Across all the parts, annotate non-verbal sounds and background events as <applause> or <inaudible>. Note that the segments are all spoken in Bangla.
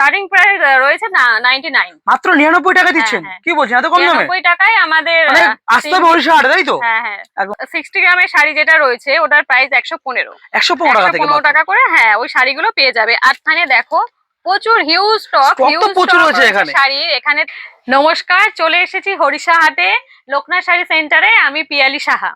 স্টার্টিং প্রাইস রয়েছে না নাইনটি নাইন মাত্র নিরানব্বই টাকা দিচ্ছেন? হ্যাঁ। কি বলছেন? এত কম দামে? নিরানব্বই টাকায় আমাদের মানে আসতে তাই তো? হ্যাঁ হ্যাঁ। একদম। সিক্সটি গ্রামের শাড়ি যেটা রয়েছে ওটার প্রাইস একশো পনেরো। একশো পনেরো টাকা থেকে পনেরো মাত্র। টাকা করে হ্যাঁ ওই শাড়িগুলো পেয়ে যাবে। আর এখানে দেখো প্রচুর হিউজ স্টক হিউজ প্রচুর রয়েছে এখানে। শাড়ির। এখানে নমস্কার চলে এসেছি হরিষা হাটে লোকনাথ শাড়ি সেন্টারে আমি পিয়ালি সাহা।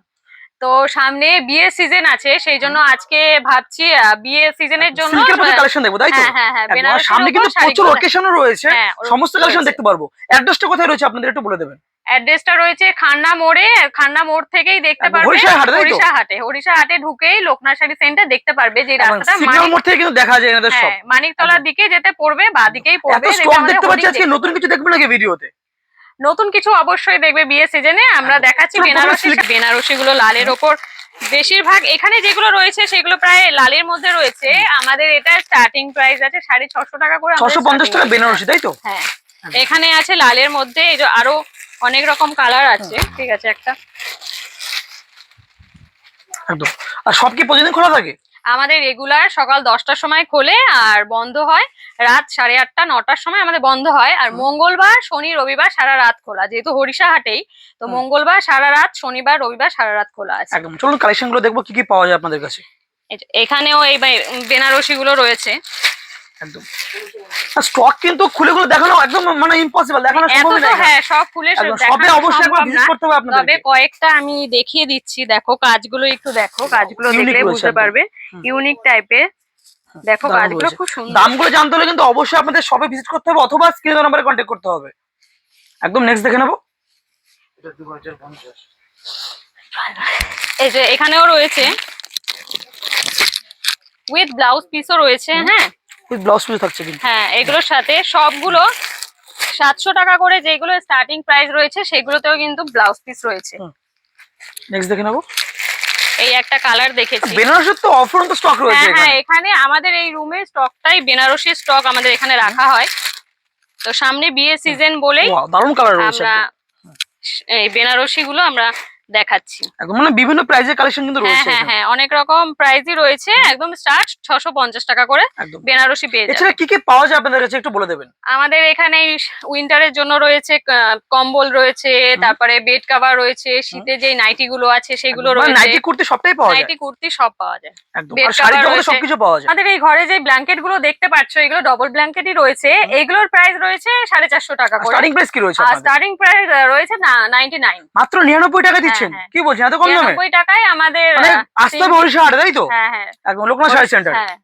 তো সামনে বিয়ে সিজন আছে সেই জন্য আজকে ভাবছি বিয়ে সিজনের জন্য সিল্কের মধ্যে কালেকশন দেখব তাই তো? হ্যাঁ হ্যাঁ হ্যাঁ বেনারসির সামনে কিন্তু প্রচুর শাড়িগুলো- রয়েছে হ্যাঁ, সমস্ত কালেকশন দেখতে পারব। অ্যাড্রেসটা কোথায় রয়েছে আপনাদের একটু বলে দেবেন? অ্যাড্রেসটা রয়েছে খান্না মোড়ে খান্না মোড় থেকেই দেখতে পারবে হরিষা হাটে? হরিষা হাটে ঢুকেই লোকনাথ শাড়ি সেন্টার দেখতে পারবে যে রাস্তাটা সিগন্যাল মোড় থেকে কিন্তু দেখা যায় এনাদের সব। হ্যাঁ মানিকতলার দিকে যেতে পড়বে বা দিকেই পড়বে দেখতে পাচ্ছি আজকে নতুন কিছু দেখব নাকি ভিডিওতে নতুন কিছু অবশ্যই দেখবে বিয়ে সিজনে আমরা দেখাচ্ছি পুরো পুরো বেনারসি <laughs> বেনারসি গুলো লালের ওপর। বেশিরভাগ এখানে যেগুলো রয়েছে সেগুলো প্রায় লালের মধ্যে রয়েছে। আমাদের এটা স্টার্টিং প্রাইস আছে সাড়ে ছশো টাকা করে ছশো পঞ্চাশ টাকা বেনারসি তাই তো? হ্যাঁ। এখানে আছে লালের মধ্যে এই যে আরও অনেক রকম কালার আছে। ঠিক আছে একটা। একদম। আর সব কি প্রতিদিন খোলা থাকে? আমাদের রেগুলার সকাল দশটার সময় খোলে আর বন্ধ হয়। রাত সাড়ে আটটা নটার সময় আমাদের বন্ধ হয়। আর মঙ্গলবার শনি রবিবার সারা রাত খোলা। যেহেতু হরিষা হাটেই তো মঙ্গলবার সারা রাত শনিবার রবিবার সারা রাত খোলা আছে। একদম। চলুন কালেকশনগুলো দেখব কি কি পাওয়া যায় আপনাদের কাছে? এখানেও এই বেনারসি গুলো রয়েছে। একদম। স্টক কিন্তু খুলে খুলে দেখানো একদম মানে ইম্পসিবল দেখানো সম্ভব না। হ্যাঁ সব খুলে সবে অবশ্যই একবার ভিজিট করতে হবে তবে কয়েকটা আমি দেখিয়ে দিচ্ছি দেখো কাজগুলো একটু দেখো কাজগুলো দেখলে বুঝতে পারবে। ইউনিক টাইপের দেখো কাজগুলো খুব সুন্দর। দামগুলো জানতে হলে কিন্তু অবশ্যই আপনাদের শপে ভিজিট করতে হবে অথবা স্ক্রিন নাম্বারে কন্ট্যাক্ট করতে হবে। একদম নেক্সট দেখে নেব। এই যে এখানেও রয়েছে। উইথ ব্লাউজ পিসও রয়েছে হ্যাঁ? উইথ ব্লাউজ পিস থাকছে কিন্তু। হ্যাঁ এগুলোর সাথে সবগুলো সাতশো টাকা করে যেগুলো স্টার্টিং প্রাইস রয়েছে সেগুলোতেও কিন্তু ব্লাউজ পিস রয়েছে। নেক্সট দেখে নেব। এই একটা কালার দেখেছি। বেনারসের তো অফুরন্ত স্টক রয়েছে হ্যাঁ হ্যাঁ এখানে। আমাদের এই রুমে স্টকটাই বেনারসি স্টক আমাদের এখানে রাখা হয়। তো সামনে বিয়ে সিজন বলেই দারুণ কালার রয়েছে আমরা এই বেনারসি গুলো আমরা দেখাচ্ছি। একদম মানে বিভিন্ন প্রাইজের কালেকশন কিন্তু হ্যাঁ রয়েছে হ্যাঁ হ্যাঁ অনেক রকম প্রাইসই রয়েছে একদম স্টার্ট ছশো পঞ্চাশ টাকা করে বেনারসি পেয়ে যাবে। এছাড়া কি কি পাওয়া যায় আপনাদের কাছে একটু বলে দেবেন? আমাদের এখানে উইন্টারের জন্য রয়েছে কম্বল রয়েছে তারপরে বেড কভার রয়েছে শীতে যে নাইটি গুলো আছে সেগুলো রয়েছে। নাইটি কুর্তি সবটাই পাওয়া যায়? নাইটি কুর্তি সব পাওয়া যায়। একদম। আর শাড়ি সবকিছু পাওয়া যায়? আমাদের এই ঘরে যে ব্ল্যাঙ্কেটগুলো দেখতে পাচ্ছ এগুলো ডবল ব্ল্যাঙ্কেটই রয়েছে। এগুলোর প্রাইস রয়েছে সাড়ে চারশো টাকা করে। স্টার্টিং প্রাইস কি রয়েছে স্টার্টিং প্রাইস রয়েছে না নাইনটি নাইন মাত্র নিরানব্বই টাকা দিচ্ছেন হ্যাঁ। কি বলছেন? এত কম দামে? টাকায় আমাদের মানে আসতে হবে তাই তো? হ্যাঁ হ্যাঁ। একদম লোকনাথ শাড়ি সেন্টার। হ্যাঁ।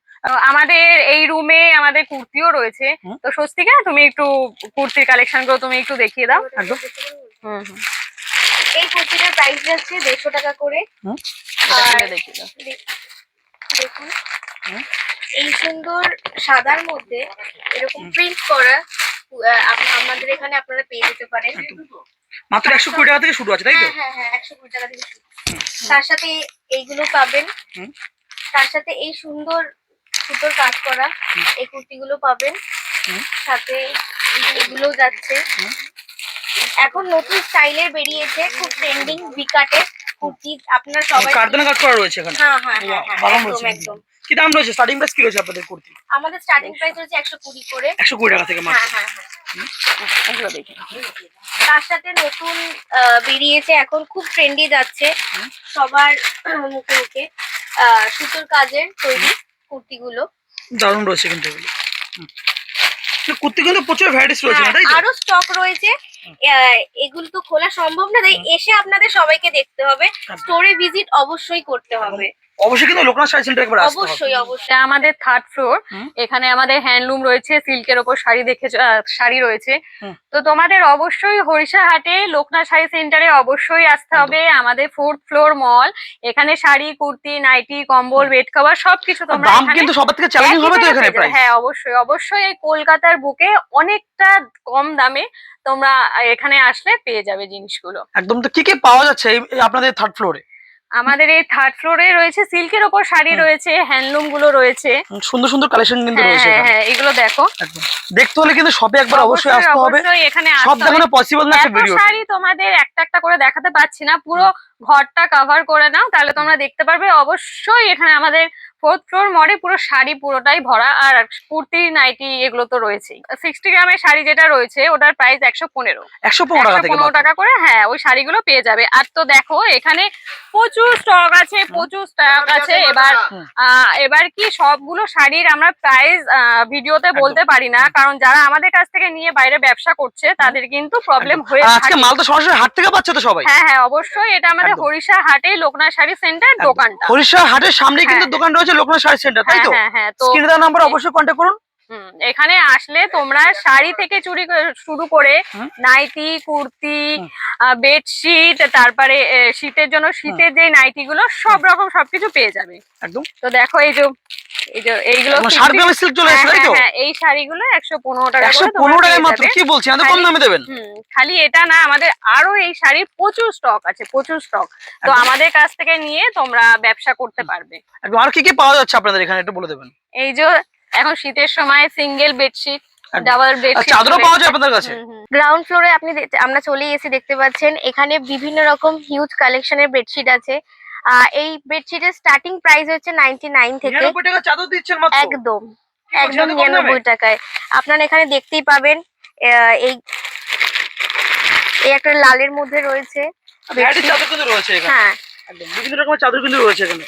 আমাদের এই রুমে আমাদের কুর্তিও রয়েছে। তো স্বস্তিকা তুমি একটু কুর্তির কালেকশনগুলো তুমি একটু দেখিয়ে দাও। একদম। হুম হুম। এই কুর্তিটার প্রাইস যাচ্ছে দেড়শো টাকা করে। দেখুন। এই সুন্দর সাদার মধ্যে এরকম প্রিন্ট করা আমাদের এখানে আপনারা পেয়ে যেতে পারেন। মাত্র একশো কুড়ি টাকা থেকে শুরু আছে তাই তো? হ্যাঁ হ্যাঁ হ্যাঁ একশো কুড়ি টাকা থেকে শুরু। তার সাথে এইগুলো পাবেন। তার সাথে এই সুন্দর সুতোর কাজ করা। এই কুর্তিগুলো পাবেন। সাথে এগুলো যাচ্ছে। এখন নতুন স্টাইলের বেরিয়েছে খুব ট্রেন্ডিং বিকাটের কুর্তি। আপনারা সবাই কারদানা কাজ করা রয়েছে এখানে? হ্যাঁ হ্যাঁ হ্যাঁ হ্যাঁ, একদম একদম। কি দাম রয়েছে? স্টার্টিং প্রাইস কি রয়েছে আপনাদের কুর্তি? আমাদের স্টার্টিং প্রাইস হচ্ছে একশো কুড়ি করে। একশো কুড়ি টাকা থেকে মাত্র। হ্যাঁ হ্যাঁ হ্যাঁ। এগুলো দেখি তার সাথে নতুন বেরিয়েছে এখন খুব ট্রেন্ডি যাচ্ছে সবার মুখে মুখে সুতোর কাজের তৈরি কুর্তিগুলো। দারুণ রয়েছে কিন্তু এগুলো। হুম। তো কুর্তি কিন্তু প্রচুর ভ্যারাইটিস রয়েছে না, হ্যাঁ, তাই তো? আরও স্টক রয়েছে। আহ, এগুলো তো খোলা সম্ভব না তাই এসে আপনাদের সবাইকে দেখতে হবে। স্টোরে ভিজিট অবশ্যই করতে হবে। অবশ্যই কিন্তু লোকনাথ শাড়ি সেন্টার একবার আসতে অবশ্যই অবশ্যই। আমাদের থার্ড ফ্লোর এখানে আমাদের হ্যান্ডলুম রয়েছে সিল্কের ওপর শাড়ি দেখে শাড়ি রয়েছে। তো তোমাদের অবশ্যই হরিষা হাটে লোকনাথ শাড়ি সেন্টারে অবশ্যই আসতে হবে। আমাদের ফোর্থ ফ্লোর মল এখানে শাড়ি কুর্তি নাইটি কম্বল বেড কভার সবকিছু তোমরা দাম কিন্তু সবার থেকে চ্যালেঞ্জিং হবে তো এখানে প্রাইস হ্যাঁ অবশ্যই অবশ্যই এই কলকাতার বুকে অনেকটা কম দামে তোমরা এখানে আসলে পেয়ে যাবে জিনিসগুলো। একদম তো কি কি পাওয়া যাচ্ছে আপনাদের থার্ড ফ্লোরে আমাদের এই থার্ড ফ্লোরে রয়েছে সিল্কের ওপর শাড়ি রয়েছে হ্যান্ডলুমগুলো রয়েছে। সুন্দর সুন্দর কালেকশন কিন্তু হ্যাঁ রয়েছে হ্যাঁ হ্যাঁ এগুলো দেখো। দেখতে হলে কিন্তু শপে একবার অবশ্যই আসতে হবে। এখানে সব দেখানো পসিবল না একটা ভিডিও শাড়ি তোমাদের একটা একটা করে দেখাতে পাচ্ছি না পুরো ঘরটা কভার করে নাও তাহলে তোমরা দেখতে পারবে অবশ্যই এখানে আমাদের ফোর্থ ফ্লোর মডে পুরো শাড়ি পুরোটাই ভরা আর কুর্তি নাইটি এগুলো তো রয়েছেই। সিক্সটি গ্রামের শাড়ি যেটা রয়েছে ওটার প্রাইস একশো পনেরো। একশো পনেরো টাকা করে হ্যাঁ ওই শাড়িগুলো পেয়ে যাবে। আর তো দেখো এখানে প্রচুর স্টক আছে প্রচুর স্টক আছে। এবার আহ, এবার কি সবগুলো শাড়ির আমরা প্রাইস ভিডিওতে। বলতে পারি না কারণ যারা আমাদের কাছ থেকে নিয়ে বাইরে ব্যবসা করছে তাদের কিন্তু প্রবলেম হয়ে আজকে থাকে। মাল তো সরাসরি হাট থেকে পাচ্ছে তো সবাই। হ্যাঁ হ্যাঁ অবশ্যই এটা আমাদের একদম। হরিষা হাটে লোকনাথ শাড়ি সেন্টার। দোকানটা। হরিশা হাটের সামনে কিন্তু হ্যাঁ। দোকান রয়েছে লোকনাথ শাড়ি সেন্টার তাই হ্যাঁ তো? হ্যাঁ হ্যাঁ তো স্ক্রিনে নাম্বার অবশ্যই কন্ট্যাক্ট করুন। এখানে আসলে তোমরা শাড়ি থেকে চুরি শুরু করে নাইটি কুর্তি বেডশিট তারপরে শীতের জন্য শীতের যে নাইটি গুলো সব রকম সবকিছু পেয়ে যাবে। একদম। তো দেখো এই যে এই যে এইগুলো একদম 50 ষাট গ্রামের সিল্ক চলে হ্যাঁ, এসেছে তাই তো? হ্যাঁ, হ্যাঁ, এই শাড়িগুলো একশো পনেরো টাকা করে তোমরা পনেরো মাত্র। কি বলছি? এত কম খালি- দামে দেবেন? খালি এটা না আমাদের আরও এই শাড়ির প্রচুর স্টক আছে প্রচুর স্টক তো আমাদের কাছ থেকে নিয়ে তোমরা ব্যবসা করতে পারবে। আর কি কি পাওয়া যাচ্ছে আপনাদের এখানে? একটু বলে দেবেন। এই যে এখন শীতের সময় সিঙ্গেল বেডশিট ডাবল চাদরও পাওয়া যায় আপনাদের কাছে? গ্রাউন্ড ফ্লোরে আপনি আমরা চলে এসে দেখতে পাচ্ছেন এখানে বিভিন্ন রকম হিউজ কালেকশনের বেডশিট আছে। এই বেডশিটের স্টার্টিং প্রাইস হচ্ছে নাইনটি নাইন থেকে নিরানব্বই টাকা চাদর দিচ্ছেন মাত্র? একদম একদম? নিরানব্বই টাকায়। আপনারা এখানে দেখতেই পাবেন এই এই একটা লালের মধ্যে রয়েছে। এখানে। হ্যাঁ। বিভিন্ন রকমের চাদর কিন্তু রয়েছে এখানে।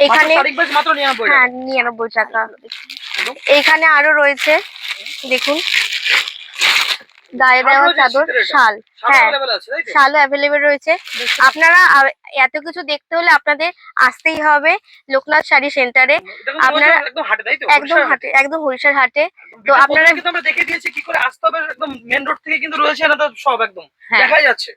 এখানে হ্যাঁ নিরানব্বই টাকা। এইখানে আরও রয়েছে দেখুন। গায়ে দেওয়া চাদর শাল। হ্যাঁ available আছে তাই তো? শালও অ্যাভেলেবেল রয়েছে। আপনারা এত কিছু দেখতে হলে আপনাদের আসতেই হবে লোকনাথ শাড়ি সেন্টারে আপনারা- একদম হাটে একদম হাটে একদম হরিষার হাটে। তো আপনারা- আপনারা কিন্তু আমরা দেখে দিয়েছি কি করে আসতে হবে একদম মেন রোড থেকে কিন্তু রয়েছে না সব একদম। হ্যাঁ। দেখা যাচ্ছে।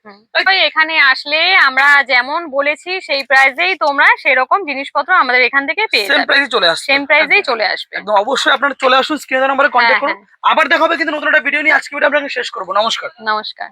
এখানে আসলে আমরা যেমন বলেছি সেই প্রাইসেই তোমরা সেরকম জিনিসপত্র আমাদের এখান থেকে পেয়ে সেম যাবে। চলে সেম আসবে। একদম অবশ্যই আপনারা চলে আসুন স্ক্রিনে নাম্বারে কন্ট্যাক্ট হ্যাঁ, করুন। আবার দেখা হবে কিন্তু নতুন একটা ভিডিও নিয়ে। আজকে ভিডিও আপনাকে শেষ করব। নমস্কার। নমস্কার।